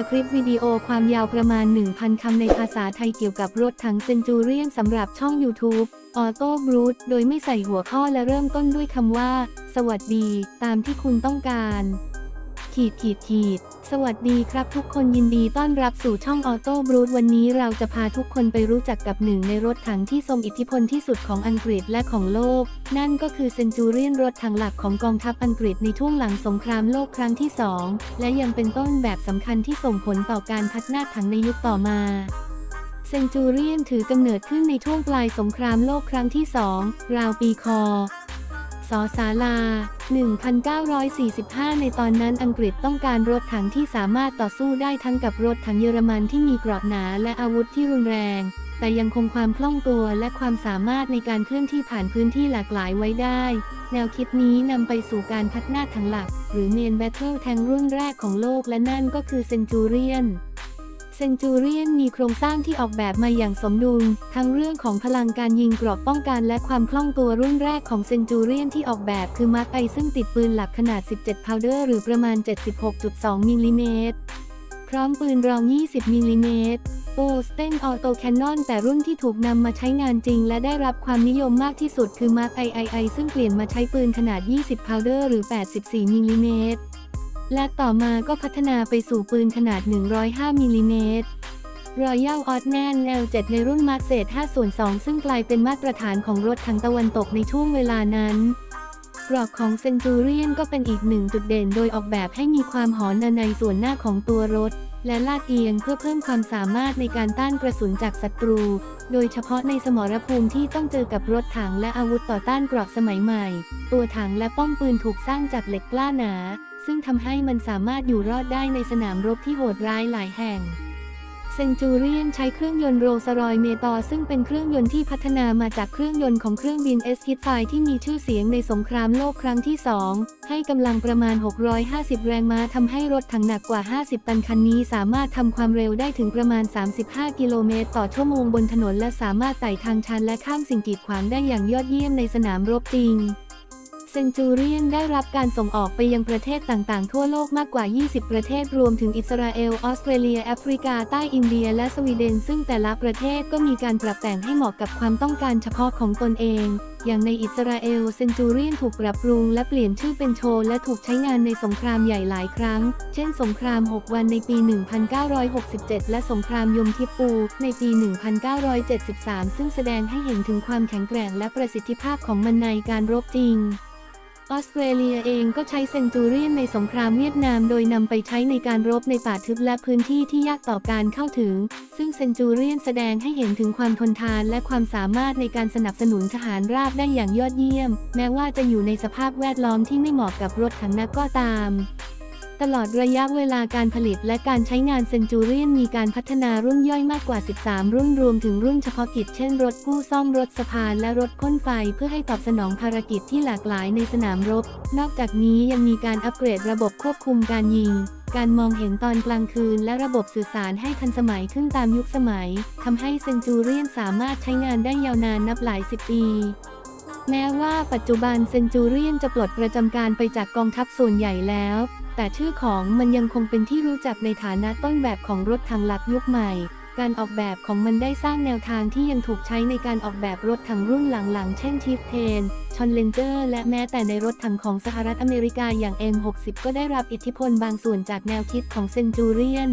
สคริปต์วิดีโอความยาวประมาณ 1,000 คำในภาษาไทยเกี่ยวกับรถถังเซนจูเรียนสำหรับช่อง YouTube Auto b r u t โดยไม่ใส่หัวข้อและเริ่มต้นด้วยคำว่า สวัสดี ตามที่คุณต้องการ ขีดขีดขีด สวัสดีครับทุกคนยินดีต้อนรับสู่ช่อง Auto b r u t วันนี้เราจะพาทุกคนไปรู้จักกับหนึ่งในรถถังที่ทรงอิทธิพลที่สุดของอังกฤษและของโลก นั่นก็คือเซนจูเรียนรถถังหลักของกองทัพอังกฤษในช่วงหลังสงครามโลกครั้งที่สองและยังเป็นต้นแบบสำคัญที่ส่งผลต่อการพัฒนาถังในยุคต่อมาเซนจูเรียนถือกำเนิดขึ้นในช่วงปลายสงครามโลกครั้งที่สองราวปีคอ สอสาลา 1945 ในตอนนั้นอังกฤษต้องการรถถังที่สามารถต่อสู้ได้ทั้งกับรถถังเยอรมันที่มีเกราะหนาและอาวุธที่รุนแรง แต่ยังคงความคล่องตัวและความสามารถในการเคลื่อนที่ผ่านพื้นที่หลากหลายไว้ได้ แนวคิดนี้นำไปสู่การพัฒนาถังหลัก หรือเมนแบทเทิลแทงรุ่นแรกของโลกและนั่นก็คือเซนจูเรียน เซนจูเรียนมีโครงสร้างที่ออกแบบมาอย่างสมดุล ทั้งเรื่องของพลังการยิงกราะป้องกันและความคล่องตัวรุ่นแรกของเซนจูเรียนที่ออกแบบคือมาร์กไอซึ่งติดปืนหลักขนาด 17 พาวเดอร์หรือประมาณ 76.2 มิลลิเมตร พร้อมปืนรอง 20 มิลลิเมตรโบสเตนออโตแคนนอนแต่รุ่นที่ถูกนำมาใช้งานจริง และได้รับความนิยมมากที่สุดคือมาร์กไอไอไอซึ่งเปลี่ยนมาใช้ปืนขนาด 20 พาวเดอร์หรือ 84 มิลลิเมตร และต่อมาก็พัฒนาไปสู่ปืนขนาด 105มิลลิเมตร Royal o t n a n L7 ในรุ่นมาร์เซต5ส่วน2ซึ่งกลายเป็นมาตรฐานของรถถังตะวันตกในช่วงเวลานั้นกรอบของเซนจูเรียนก็เป็นอีกหนึ่งจุดเด่นโดยออกแบบให้มีความหอนในส่วนหน้าของตัวรถ และลาดเอียงเพื่อเพิ่มความสามารถในการต้านกระสุนจากศัตรู โดยเฉพาะในสมรภูมิที่ต้องเจอกับรถถังและอาวุธต่อต้านเกราะสมัยใหม่ ตัวถังและป้อมปืนถูกสร้างจากเหล็กกล้าหนา ซึ่งทำให้มันสามารถอยู่รอดได้ในสนามรบที่โหดร้ายหลายแห่งเซนจูเรียนใช้เครื่องยนต์โรลสรอยเมตอซึ่งเป็นเครื่องยนต์ที่พัฒนามาจากเครื่องยนต์ของเครื่องบินเอสคิดไฟที่มีชื่อเสียงในสงครามโลกครั้งที่ 2 ให้กำลังประมาณ 650 แรงม้าทำให้รถถังหนักกว่า 50 ตันคันนี้สามารถทำความเร็วได้ถึงประมาณ 35 กิโลเมตรต่อชั่วโมงบนถนนและสามารถไต่ทางชันและข้ามสิ่งกีดขวางได้อย่างยอดเยี่ยมในสนามรบจริง เซนจูเรียนได้รับการส่งออกไปยังประเทศต่างๆ ทั่วโลกมากกว่า 20 ประเทศรวมถึงอิสราเอล ออสเตรเลีย แอฟริกา ใต้อินเดีย และสวีเดน ซึ่งแต่ละประเทศก็มีการปรับแต่งให้เหมาะกับความต้องการเฉพาะของตนเอง อย่างในอิสราเอลเซนจูเรียนถูกปรับปรุงและเปลี่ยนชื่อเป็นโชว์และถูกใช้งานในสงครามใหญ่หลายครั้ง เช่น สงคราม 6 วันในปี 1967 และสงครามยมทิปู ในปี 1973 ซึ่งแสดงให้เห็นถึงความแข็งแกร่งและประสิทธิภาพของมันในการรบจริง ออสเตรเลียเองก็ใช้เซนจูเรียนในสงครามเวียดนามโดยนำไปใช้ในการรบในป่าทึบและพื้นที่ที่ยากต่อการเข้าถึง ซึ่งเซนจูเรียนแสดงให้เห็นถึงความทนทานและความสามารถในการสนับสนุนทหารราบได้อย่างยอดเยี่ยม แม้ว่าจะอยู่ในสภาพแวดล้อมที่ไม่เหมาะกับรถถังนักก็ตาม ตลอดระยะเวลาการผลิตและการใช้งานเซนจูเรียนมีการพัฒนารุ่นย่อยมากกว่า 13 รุ่นรวมถึงรุ่นเฉพาะกิจเช่นรถกู้ซ่อมรถสะพานและรถพ่นไฟเพื่อให้ตอบสนองภารกิจที่หลากหลายในสนามรบ นอกจากนี้ยังมีการอัปเกรดระบบควบคุมการยิง การมองเห็นตอนกลางคืนและระบบสื่อสารให้ทันสมัยขึ้นตามยุคสมัยทำให้เซนจูเรียนสามารถใช้งานได้ยาวนานนับหลายสิบปี แม้ว่าปัจจุบันเซนจูเรียนจะปลดประจำการไปจากกองทัพส่วนใหญ่แล้ว แต่ชื่อของมันยังคงเป็นที่รู้จักในฐานะต้นแบบของรถถังหลักยุคใหม่ การออกแบบของมันได้สร้างแนวทางที่ยังถูกใช้ในการออกแบบรถถังรุ่นหลังๆ เช่นชีฟเทน ชอนเลนเจอร์ และแม้แต่ในรถถังของสหรัฐอเมริกาอย่าง M60 ก็ได้รับอิทธิพลบางส่วนจากแนวคิดของเซนจูเรียน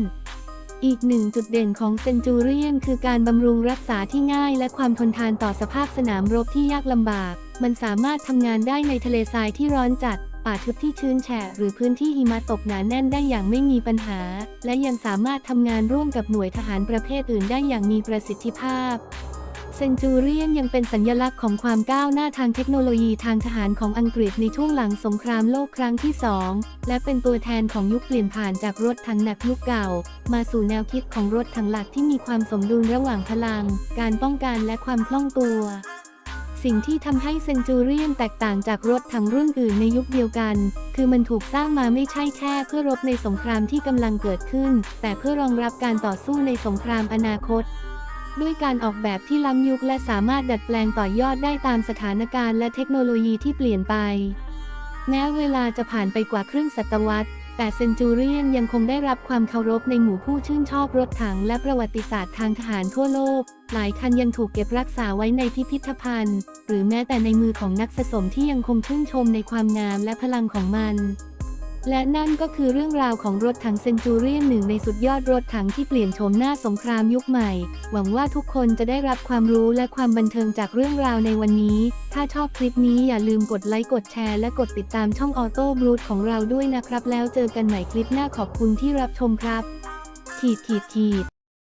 อีกหนึ่งจุดเด่นของเซนจูเรียนคือการบำรุงรักษาที่ง่ายและความทนทานต่อสภาพสนามรบที่ยากลำบาก มันสามารถทำงานได้ในทะเลทรายที่ร้อนจัด ป่าทึบที่ชื้นแฉะหรือพื้นที่หิมะตกหนาแน่นได้อย่างไม่มีปัญหา และยังสามารถทำงานร่วมกับหน่วยทหารประเภทอื่นได้อย่างมีประสิทธิภาพ เซนจูเรียนยังเป็นสัญลักษณ์ของความก้าวหน้าทางเทคโนโลยีทางทหารของอังกฤษในช่วงหลังสงครามโลกครั้งที่สองและเป็นตัวแทนของยุคเปลี่ยนผ่านจากรถถังหนักยุคเก่า มาสู่แนวคิดของรถถังหลักที่มีความสมดุลระหว่างพลัง การป้องกันและความคล่องตัว สิ่งที่ทำให้เซนจูเรียนแตกต่างจากรถถังรุ่นอื่นในยุคเดียวกัน คือมันถูกสร้างมาไม่ใช่แค่เพื่อรบในสงครามที่กำลังเกิดขึ้น แต่เพื่อรองรับการต่อสู้ในสงครามอนาคต ด้วยการออกแบบที่ล้ำยุคและสามารถดัดแปลงต่อยอดได้ตามสถานการณ์และเทคโนโลยีที่เปลี่ยนไป แม้เวลาจะผ่านไปกว่าครึ่งศตวรรษ แต่เซนจูเรียนยังคงได้รับความเคารพในหมู่ผู้ชื่นชอบรถถังและประวัติศาสตร์ทางทหารทั่วโลก หลายคันยังถูกเก็บรักษาไว้ในพิพิธภัณฑ์ หรือแม้แต่ในมือของนักสะสมที่ยังคงชื่นชมในความงามและพลังของมัน และนั่นก็คือเรื่องราวของรถถังเซนจูเรียนหนึ่งในสุดยอดรถถังที่เปลี่ยนโฉมหน้าสงครามยุคใหม่ หวังว่าทุกคนจะได้รับความรู้และความบันเทิงจากเรื่องราวในวันนี้ ถ้าชอบคลิปนี้อย่าลืมกดไลค์กดแชร์และกดติดตามช่องออโต้บลูของเราด้วยนะครับ แล้วเจอกันใหม่คลิปหน้าขอบคุณที่รับชมครับ ขีดขีดขีด